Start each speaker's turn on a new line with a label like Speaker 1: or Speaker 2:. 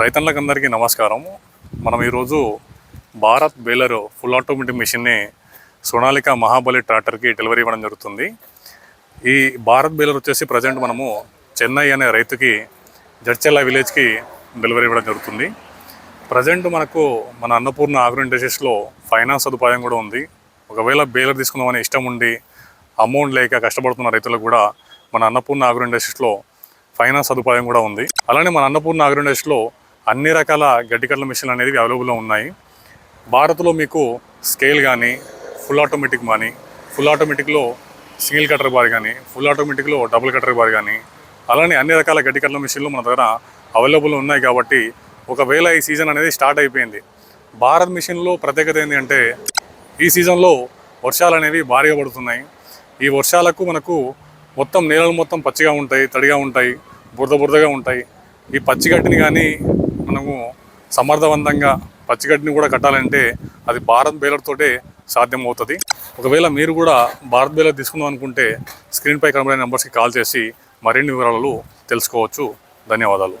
Speaker 1: రైతన్నలకు అందరికీ నమస్కారం మనం ఈరోజు భారత్ బేలర్ ఫుల్ ఆటోమేటిక్ మిషన్ని సోనాలిక మహాబలి ట్రాక్టర్కి డెలివరీ ఇవ్వడం జరుగుతుంది. ఈ భారత్ బేలర్ వచ్చేసి ప్రజెంట్ మనము చెన్నై అనే రైతుకి జడ్చెల్ల విలేజ్కి డెలివరీ ఇవ్వడం జరుగుతుంది. ప్రజెంట్ మనకు మన అన్నపూర్ణ ఆగ్రో ఇండస్ట్రీస్లో ఫైనాన్స్ సదుపాయం కూడా ఉంది. ఒకవేళ బేలర్ తీసుకుందామని ఇష్టం ఉండి అమౌంట్ లేక కష్టపడుతున్న రైతులకు కూడా మన అన్నపూర్ణ ఆగ్రో ఇండస్ట్రీస్లో ఫైనాన్స్ సదుపాయం కూడా ఉంది. అలానే మన అన్నపూర్ణ ఆగ్రో ఇండస్ట్రీస్లో అన్ని రకాల గడ్డి కట్టల మిషన్లు అనేవి అవైలబుల్లో ఉన్నాయి. భారత్లో మీకు స్కేల్ కానీ ఫుల్ ఆటోమేటిక్ కానీ ఫుల్ ఆటోమేటిక్లో సింగిల్ కటర్ బార్ కానీ ఫుల్ ఆటోమేటిక్లో డబుల్ కటర్ బార్ కానీ అలానే అన్ని రకాల గడ్డి కట్ల మిషన్లు మన దగ్గర అవైలబుల్ ఉన్నాయి కాబట్టి ఒకవేళ ఈ సీజన్ అనేది స్టార్ట్ అయిపోయింది. భారత్ మిషన్లో ప్రత్యేకత ఏంటి అంటే ఈ సీజన్లో వర్షాలు అనేవి భారీగా పడుతున్నాయి. ఈ వర్షాలకు మనకు మొత్తం నేలలు మొత్తం పచ్చిగా ఉంటాయి తడిగా ఉంటాయి బురద బురదగా ఉంటాయి. ఈ పచ్చిగడ్డిని కానీ మనము సమర్థవంతంగా పచ్చిగడ్డిని కూడా కట్టాలంటే అది భారత్ బేలర్ తోటే సాధ్యం అవుతుంది ఒకవేళ మీరు కూడా భారత్ బేలర్ తీసుకుందాం అనుకుంటే స్క్రీన్పై కనబడే నెంబర్స్కి కాల్ చేసి మరిన్ని వివరాలు తెలుసుకోవచ్చు. ధన్యవాదాలు.